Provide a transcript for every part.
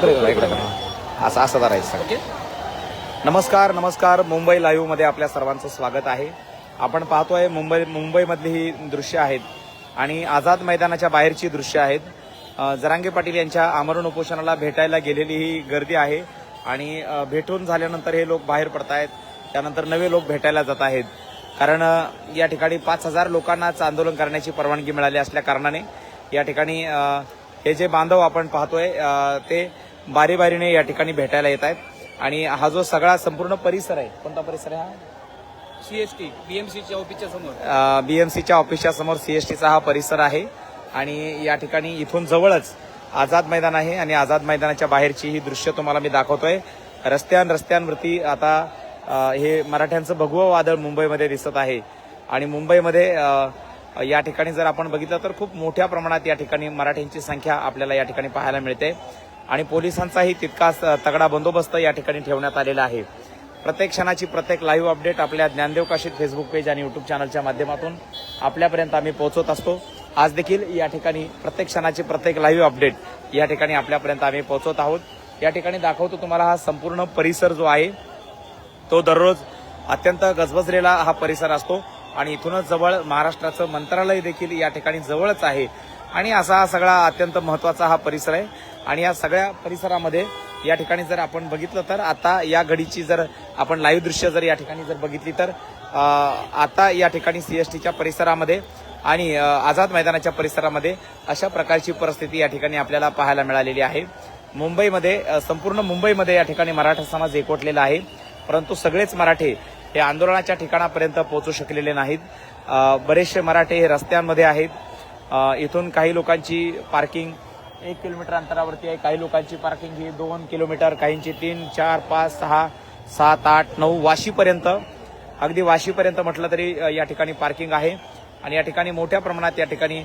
असं असं धरायचं सगळं. नमस्कार नमस्कार. मुंबई लाईव्हमध्ये आपल्या सर्वांचं स्वागत आहे. आपण पाहतोय मुंबई मुंबईमधली ही दृश्य आहेत आणि आझाद मैदानाच्या बाहेरची दृश्य आहेत. जरांगे पाटील यांच्या आमरण उपोषणाला भेटायला गेलेली ही गर्दी आहे आणि भेटून झाल्यानंतर हे लोक बाहेर पडत आहेत त्यानंतर नवे लोक भेटायला जात आहेत. कारण या ठिकाणी पाच हजार लोकांनाच आंदोलन करण्याची परवानगी मिळाली असल्या कारणाने या ठिकाणी हे जे बांधव आपण पाहतोय ते बारी बारीने या ठिकाणी भेटायला येत आहेत. आणि हा जो सगळा संपूर्ण परिसर आहे कोणता परिसर आहे हा? सीएसटी बीएमसीच्या ऑफिसच्या समोर. बीएमसीच्या ऑफिसच्या समोर सीएसटीचा हा परिसर आहे. आणि या ठिकाणी इथून जवळच आझाद मैदान आहे आणि आझाद मैदानाच्या बाहेरची ही दृश्य तुम्हाला मी दाखवतोय. रस्त्यान रस्त्यांवरती आता हे मराठ्यांचं भगवं वादळ मुंबईमध्ये दिसत आहे. आणि मुंबईमध्ये या ठिकाणी जर आपण बघितलं तर खूप मोठ्या प्रमाणात या ठिकाणी मराठ्यांची संख्या आपल्याला या ठिकाणी पाहायला मिळते. आणि पोलिसांचाही तितकाच तगडा बंदोबस्त या ठिकाणी ठेवण्यात आलेला आहे. प्रत्येक क्षणाची प्रत्येक लाईव्ह अपडेट आपल्या ज्ञानदेव काशीत फेसबुक पेज आणि युट्यूब चॅनलच्या माध्यमातून आपल्यापर्यंत आम्ही पोहोचत असतो. आज देखील या ठिकाणी प्रत्येक क्षणाची प्रत्येक लाईव्ह अपडेट या ठिकाणी आपल्यापर्यंत आम्ही पोहोचत आहोत. या ठिकाणी दाखवतो तुम्हाला हा संपूर्ण परिसर जो आहे तो दररोज अत्यंत गजबजलेला हा परिसर असतो. आणि इथूनच जवळ महाराष्ट्राचं मंत्रालय देखील या ठिकाणी जवळच आहे. आणि असा हा सगळा अत्यंत महत्त्वाचा हा परिसर आहे. आणि या सगळ्या परिसरामध्ये या ठिकाणी जर आपण बघितलं तर आता या घडीची जर आपण लाईव्ह दृश्य जर या ठिकाणी जर बघितली तर आता या ठिकाणी सीएसटीच्या परिसरामध्ये आणि आझाद मैदानाच्या परिसरामध्ये अशा प्रकारची परिस्थिती या ठिकाणी आपल्याला पाहायला मिळालेली आहे. मुंबईमध्ये संपूर्ण मुंबईमध्ये या ठिकाणी मराठा समाज एकवटलेला आहे. परंतु सगळेच मराठे हे आंदोलनाच्या ठिकाणापर्यंत पोहोचू शकलेले नाहीत. बरेचसे मराठे हे रस्त्यांमध्ये आहेत. इथून काही लोकांची पार्किंग एक किलोमीटर अंतरावरती आहे. काही लोकांची पार्किंग ही दोन किलोमीटर काहींची तीन चार पाच सहा सात आठ नऊ वाशीपर्यंत. अगदी वाशीपर्यंत म्हटलं तरी या ठिकाणी पार्किंग आहे. आणि या ठिकाणी मोठ्या प्रमाणात या ठिकाणी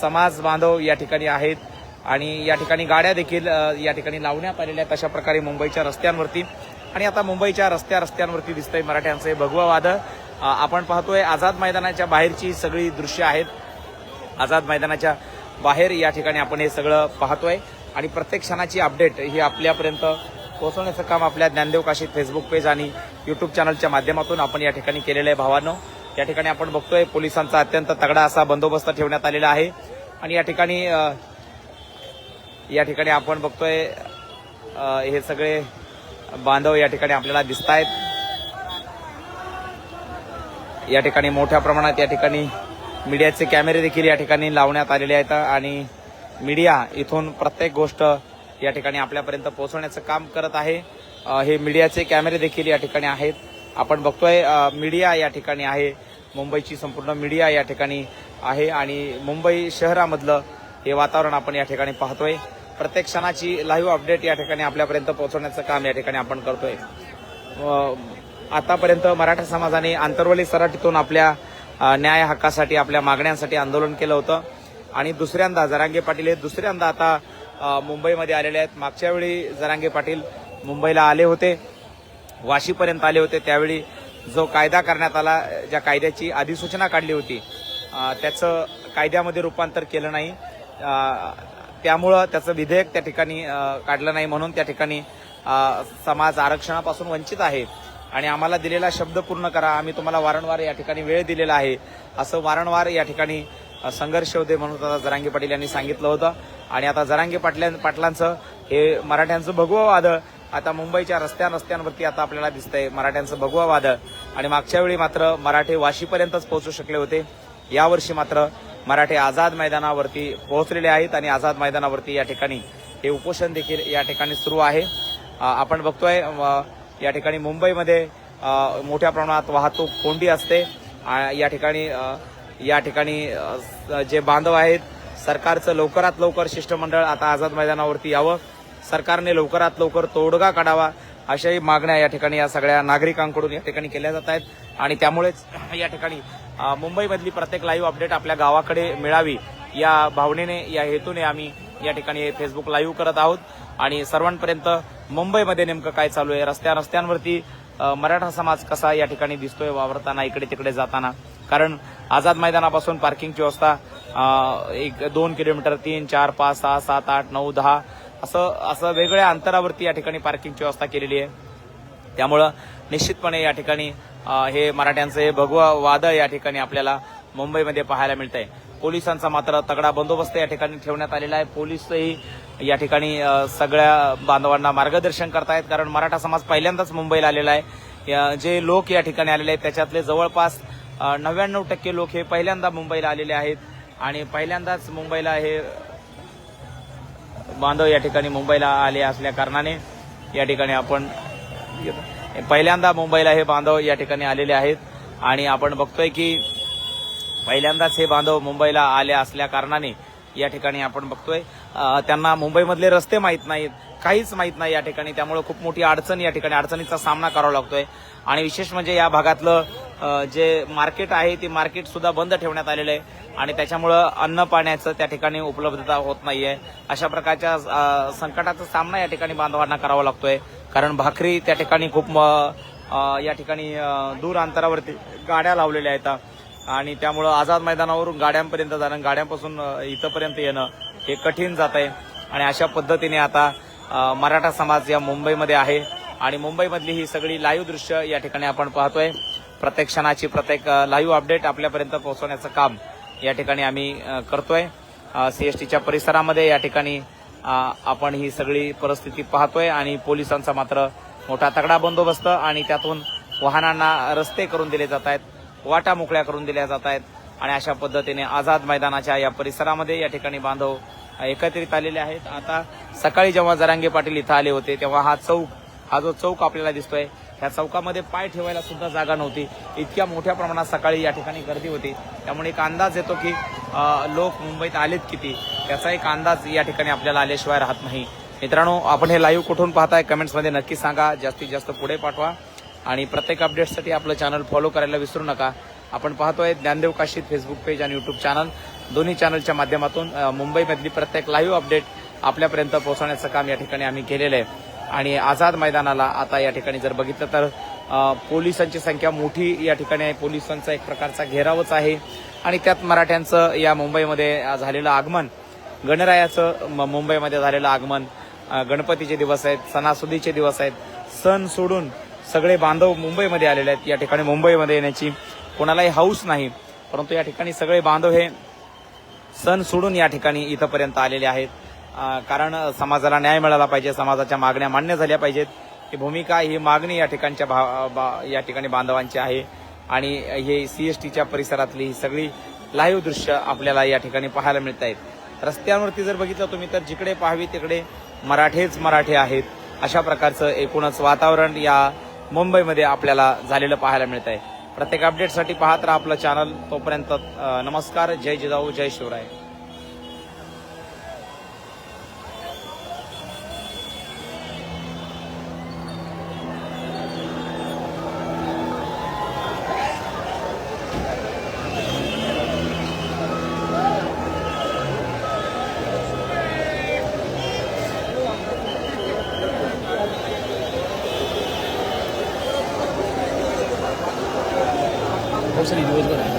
समाज बांधव या ठिकाणी आहेत. आणि या ठिकाणी गाड्या देखील या ठिकाणी लावण्यात आलेल्या आहेत अशा प्रकारे मुंबईच्या रस्त्यांवरती. आणि आता मुंबईच्या रस्त्या रस्त्यांवरती दिसतंय मराठ्यांचं हे भगवं वादळ. आपण पाहतोय आझाद मैदानाच्या बाहेरची सगळी दृश्य आहेत. आझाद मैदानाच्या बाहेर या ठिकाणी आपण हे सगळं पाहतोय. आणि प्रत्येक क्षणाची अपडेट ही आपल्यापर्यंत पोहोचवण्याचं काम आपल्या ज्ञानदेव काशीत फेसबुक पेज आणि युट्यूब चॅनलच्या माध्यमातून आपण या ठिकाणी केलेलं आहे भावानं. या ठिकाणी आपण बघतोय पोलिसांचा अत्यंत तगडा असा बंदोबस्त ठेवण्यात आलेला आहे. आणि या ठिकाणी या ठिकाणी आपण बघतोय हे सगळे बांधव या ठिकाणी आपल्याला दिसत आहेत या ठिकाणी मोठ्या प्रमाणात या ठिकाणी मीडियाचे कॅमेरे देखील या ठिकाणी लावण्यात आलेले आहेत आणि मीडिया इथून प्रत्येक गोष्ट या ठिकाणी आपल्यापर्यंत पोहोचवण्याचं काम करत आहे. हे मीडियाचे कॅमेरे देखील या ठिकाणी आहेत. आपण बघतोय मीडिया या ठिकाणी आहे. मुंबईची संपूर्ण मीडिया या ठिकाणी आहे आणि मुंबई शहरामधलं हे वातावरण आपण या ठिकाणी पाहतोय. प्रत्येक क्षणाची लाईव्ह अपडेट या ठिकाणी आपल्यापर्यंत पोहोचवण्याचं काम या ठिकाणी आपण करतोय. आतापर्यंत मराठा समाजाने आंतरवली सराटीतून आपल्या न्याय हक्कासाठी आपल्या मागण्यांसाठी आंदोलन केलं होतं. आणि दुसऱ्यांदा जरांगे पाटील हे दुसऱ्यांदा आता मुंबईमध्ये आलेले आहेत. मागच्या वेळी जरांगे पाटील मुंबईला आले होते. वाशीपर्यंत आले होते. त्यावेळी जो कायदा करण्यात आला ज्या कायद्याची अधिसूचना काढली होती त्याचं कायद्यामध्ये रूपांतर केलं नाही. त्यामुळं त्याचं विधेयक त्या ठिकाणी काढलं नाही. म्हणून त्या ठिकाणी समाज आरक्षणापासून वंचित आहे. आणि आम्हाला दिलेला शब्द पूर्ण करा. आम्ही तुम्हाला वारंवार या ठिकाणी वेळ दिलेला आहे. असं वारंवार या ठिकाणी संघर्ष होते म्हणून आता जरांगे पाटील यांनी सांगितलं होतं. आणि आता जरांगे पाटल्या पाटलांचं हे मराठ्यांचं भगवं वादळ आता मुंबईच्या रस्त्या रस्त्यांवरती आता आपल्याला दिसतंय. मराठ्यांचं भगवं वादळ आणि मागच्या वेळी मात्र मराठे वाशीपर्यंतच पोहोचू शकले होते. यावर्षी मात्र मराठे आझाद मैदानावरती पोहोचलेले आहेत आणि आझाद मैदानावरती या ठिकाणी हे उपोषण देखील या ठिकाणी सुरू आहे. आपण बघतोय या ठिकाणी मुंबईमध्ये मोठ्या प्रमाणात वाहतूक कोंडी असते. या ठिकाणी या ठिकाणी जे बांधव आहेत सरकारचं लवकरात लवकर शिष्टमंडळ आता आझाद मैदानावरती यावं. सरकारने लवकरात लवकर तोडगा काढावा अशाही मागण्या या ठिकाणी या सगळ्या नागरिकांकडून या ठिकाणी केल्या जात आहेत. आणि त्यामुळेच या ठिकाणी मुंबईमधली प्रत्येक लाईव्ह अपडेट आपल्या गावाकडे मिळावी या भावनेने या हेतूने आम्ही या ठिकाणी फेसबुक लाईव्ह करत आहोत. आणि सर्वांपर्यंत मुंबईमध्ये नेमकं काय चालू आहे? रस्त्या रस्त्यांवरती मराठा समाज कसा या ठिकाणी दिसतोय वावरताना इकडे तिकडे जाताना? कारण आझाद मैदानापासून पार्किंगची व्यवस्था एक दोन किलोमीटर तीन चार पाच सहा सात आठ नऊ दहा असं असं वेगळ्या अंतरावरती या ठिकाणी पार्किंगची व्यवस्था केलेली आहे. त्यामुळं निश्चितपणे या ठिकाणी हे मराठ्यांचं हे भगवा वादळ या ठिकाणी आपल्याला मुंबईमध्ये पाहायला मिळत आहे पोलिसांचा मात्र तगडा बंदोबस्त या ठिकाणी ठेवण्यात आलेला आहे. पोलीसही या ठिकाणी सगळ्या बांधवांना मार्गदर्शन करतायत कारण मराठा समाज पहिल्यांदाच मुंबईला आलेला आहे. या- जे लोक या ठिकाणी आलेले आहेत त्याच्यातले जवळपास नव्याण्णव टक्के लोक हे पहिल्यांदा मुंबईला आलेले आहेत आणि पहिल्यांदाच मुंबईला हे बांधव या ठिकाणी मुंबईला आले असल्या कारणाने या ठिकाणी आपण पहिल्यांदा मुंबईला हे बांधव या ठिकाणी आलेले आहेत. आणि आपण बघतोय की पहिल्यांदाच हे बांधव मुंबईला आले असल्या कारणाने या ठिकाणी आपण बघतोय. त्यांना मुंबईमधले रस्ते माहीत नाहीत काहीच माहीत नाही या ठिकाणी. त्यामुळे खूप मोठी अडचण या ठिकाणी अडचणीचा सामना करावा लागतोय. आणि विशेष म्हणजे या भागातलं जे मार्केट आहे ते मार्केट सुद्धा बंद ठेवण्यात आलेलं आहे. आणि त्याच्यामुळं अन्न पाण्याचं त्या ठिकाणी उपलब्धता होत नाहीये. अशा प्रकारच्या संकटाचा सामना या ठिकाणी बांधवांना करावा लागतोय. कारण भाकरी त्या ठिकाणी खूप या ठिकाणी दूर अंतरावरती गाड्या लावलेल्या आहेत. आणि त्यामुळं आझाद मैदानावरून गाड्यांपर्यंत जाणं गाड्यांपासून इथंपर्यंत येणं हे कठीण जात आहे आणि अशा पद्धतीने आता मराठा समाज या मुंबईमध्ये आहे. आणि मुंबईमधली ही सगळी लाईव्ह दृश्य या ठिकाणी आपण पाहतोय. प्रत्येक क्षणाची प्रत्येक लाईव्ह अपडेट आपल्यापर्यंत पोहोचवण्याचं काम या ठिकाणी आम्ही करतोय. सीएसटीच्या परिसरामध्ये या ठिकाणी आपण ही सगळी परिस्थिती पाहतोय. आणि पोलिसांचा मात्र मोठा तगडा बंदोबस्त आणि त्यातून वाहनांना रस्ते करून दिले जात आहेत. वाटा मोकळ्या करून दिल्या जात आहेत. आणि अशा पद्धतीने आझाद मैदानाच्या या परिसरामध्ये या ठिकाणी बांधव एकत्रित आलेले आहेत. आता सकाळी जेव्हा जरांगे पाटील इथं आले होते तेव्हा हा चौक हा जो चौक आपल्याला दिसतोय त्या चौकामध्ये पाय ठेवायला सुद्धा जागा नव्हती. इतक्या मोठ्या प्रमाणात सकाळी या ठिकाणी गर्दी होती. त्यामुळे एक अंदाज येतो की लोक मुंबईत आलेत किती? त्याचा एक अंदाज या ठिकाणी आपल्याला आल्याशिवाय राहत नाही. मित्रांनो आपण हे लाईव्ह कुठून पाहताय? कमेंट्समध्ये नक्की सांगा. जास्तीत जास्त पुढे पाठवा. आणि प्रत्येक अपडेटसाठी आपलं चॅनल फॉलो करायला विसरू नका. आपण पाहतोय ज्ञानदेव काशीद फेसबुक पेज आणि युट्यूब चॅनल दोन्ही चॅनलच्या माध्यमातून मुंबईमधली प्रत्येक लाईव्ह अपडेट आपल्यापर्यंत पोहोचवण्याचं काम या ठिकाणी आम्ही केलेलं आहे. आणि आझाद मैदानाला आता या ठिकाणी जर बघितलं तर पोलिसांची संख्या मोठी या ठिकाणी आहे. पोलिसांचा एक प्रकारचा घेरावच आहे. आणि त्यात मराठ्यांचं या मुंबईमध्ये झालेलं आगमन गणरायाचं म- मुंबईमध्ये झालेलं आगमन गणपतीचे दिवस आहेत सणासुदीचे दिवस आहेत. सण सोडून सगळे बांधव मुंबईमध्ये आलेले आहेत. या ठिकाणी मुंबईमध्ये येण्याची कोणालाही हाऊस नाही. परंतु या ठिकाणी सगळे बांधव हे सण सोडून या ठिकाणी इथंपर्यंत आलेले आहेत. कारण समाजाला न्याय मिळाला पाहिजे समाजाच्या मागण्या मान्य झाल्या पाहिजेत. ही भूमिका ही मागणी या ठिकाणच्या भा- बा- या ठिकाणी बांधवांची आहे. आणि हे सीएसटीच्या परिसरातली ही सगळी लाईव्ह दृश्य आपल्याला या ठिकाणी पाहायला मिळत आहेत. रस्त्यांवरती जर बघितलं तुम्ही तर जिकडे पाहावी तिकडे मराठेच मराठे आहेत. अशा प्रकारचं एकूणच वातावरण या मुंबईमध्ये आपल्याला झालेलं पाहायला मिळत आहे प्रत्येक अपडेटसाठी पाहत राहा आपलं चॅनल तोपर्यंत नमस्कार. जय जिजाऊ जय शिवराय. 这里 nuôi.